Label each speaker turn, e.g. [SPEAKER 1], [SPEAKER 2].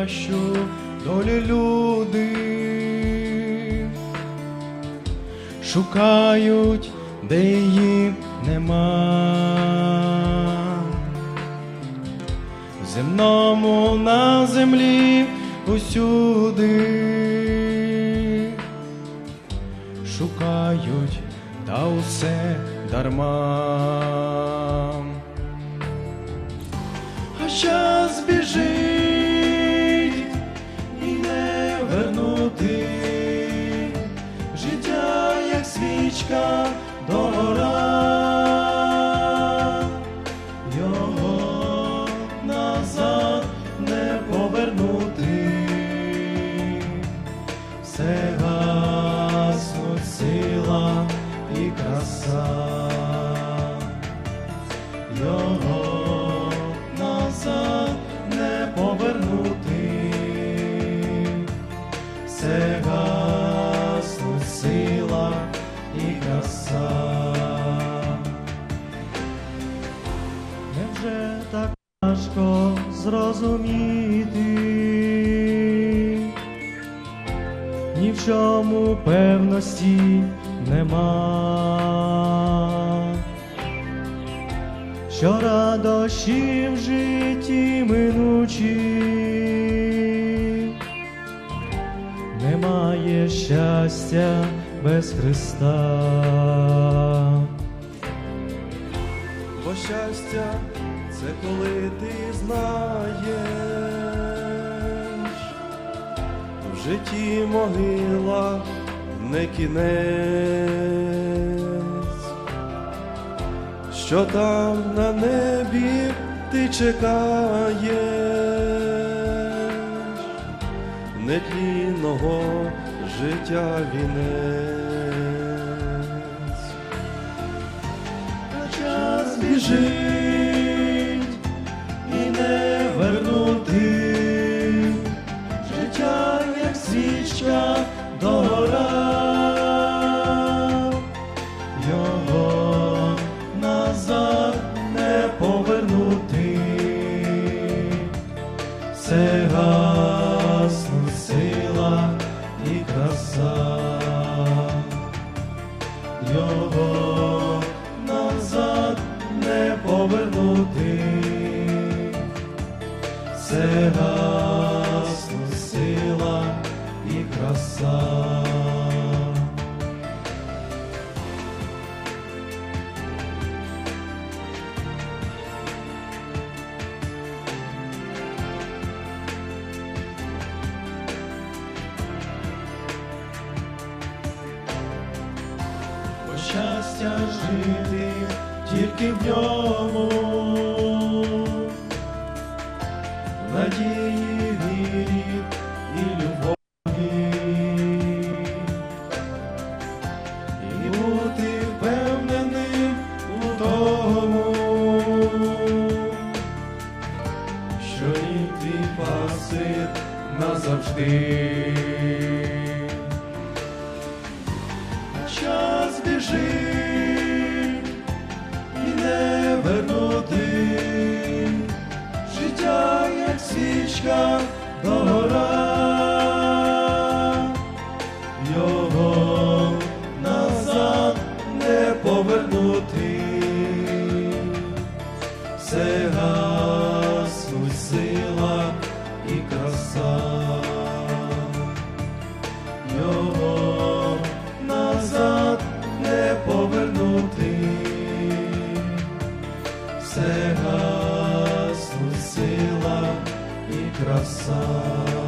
[SPEAKER 1] кращу долю люди, шукають, де її нема. Земному на землі усюди шукають, та усе дарма. А час біжить як свічка догора. Його назад не повернути, все гаснуть сила і краса. Його назад не повернути, все важко зрозуміти? Ні в чому певності нема, що радощі в житті минучі, немає щастя без Христа. Бо щастя це коли ти знаєш, в житті могила не кінець, що там на небі ти чекаєш, нетлінного життя вінець. Час біжить гаснуть сила і краса. Щастя жити тільки в ньому, назавжди. час біжить і не вернути життя, як свічка догора. Його все гаснуть сила і краса.